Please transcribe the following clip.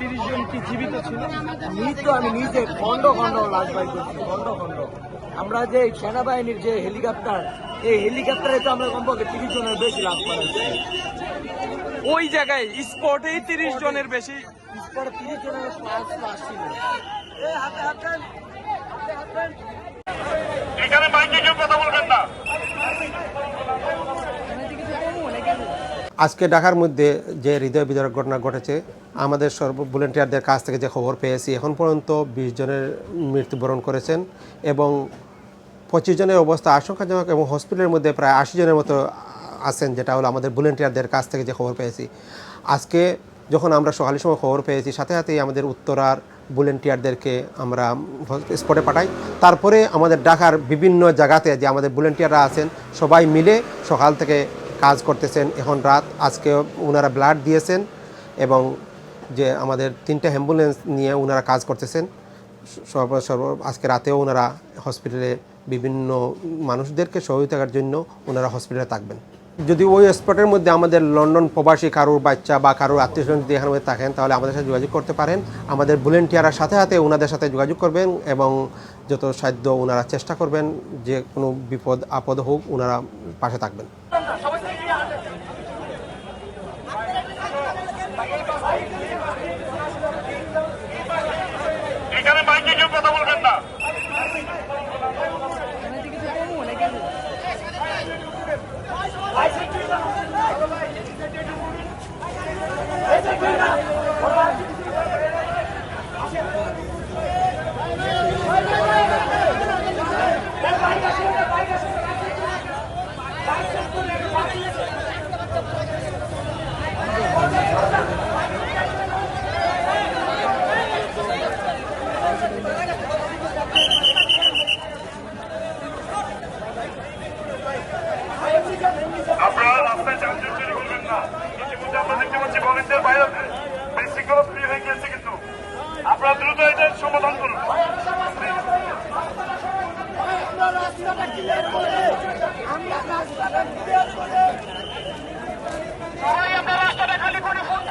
তিরিশ জন কি জীবিত ছিল? মৃত আমি নিজে খন্ড খন্ড লাশ বাই করছি খন্ড খন্ড আমরা যে সেনাবাহিনীর যে হেলিকপ্টার এই হেলিকপ্টারে তো আমরা কমপক্ষে তিরিশ জনের বেশি লাভ বানাইছি ওই জায়গায় স্পটেই তিরিশ জনের বেশি? পরে তিরিশ জনের লাশ ছিল। এখানে মাইকে কেউ কথা বলবেন না। আজকে ঢাকার মধ্যে যে হৃদয় বিদারক ঘটনা ঘটেছে, আমাদের সর্ব ভলেন্টিয়ারদের কাছ থেকে যে খবর পেয়েছি, এখন পর্যন্ত বিশ জনের মৃত্যুবরণ করেছেন এবং পঁচিশ জনের অবস্থা আশঙ্কাজনক এবং হসপিটালের মধ্যে প্রায় আশি জনের মতো আছেন, যেটা হলো আমাদের ভলেন্টিয়ারদের কাছ থেকে যে খবর পেয়েছি। আজকে যখন আমরা সকালের সময় খবর পেয়েছি, সাথে সাথেই আমাদের উত্তরার ভলেন্টিয়ারদেরকে আমরা স্পটে পাঠাই। তারপরে আমাদের ঢাকার বিভিন্ন জায়গাতে যে আমাদের ভলেন্টিয়াররা আছেন, সবাই মিলে সকাল থেকে কাজ করতেছেন এখন রাত, আজকে ওনারা ব্লাড দিয়েছেন এবং যে আমাদের তিনটা অ্যাম্বুলেন্স নিয়ে ওনারা কাজ করতেছেন। সর্ব সর্ব, আজকে রাতেও ওনারা হসপিটালে বিভিন্ন মানুষদেরকে সহযোগিতার জন্য ওনারা হসপিটালে থাকবেন। যদি ওই স্পটের মধ্যে আমাদের লন্ডন প্রবাসী কারোর বাচ্চা বা কারোর আত্মীয় স্বজন যদি এখানে থাকেন, তাহলে আমাদের সাথে যোগাযোগ করতে পারেন। আমাদের ভলেন্টিয়াররা সাথে সাথে ওনাদের সাথে যোগাযোগ করবেন এবং যত সাধ্য ওনারা চেষ্টা করবেন, যে কোনো বিপদ, আপদ হোক ওনারা পাশে থাকবেন এখানে মাইকে কেউ কথা বলবেন না আপনারা রাস্তায় যানজট তৈরি করবেন না। ইতিমধ্যে আমরা দেখতে পাচ্ছি ভলেন্টিয়ার বাইরে বিশৃঙ্খলা তৈরি হয়ে গিয়েছে কিন্তু। আপনারা দ্রুত এটা সমাধান করুন। সবাই আমরা রাস্তাটা খালি করে ফোন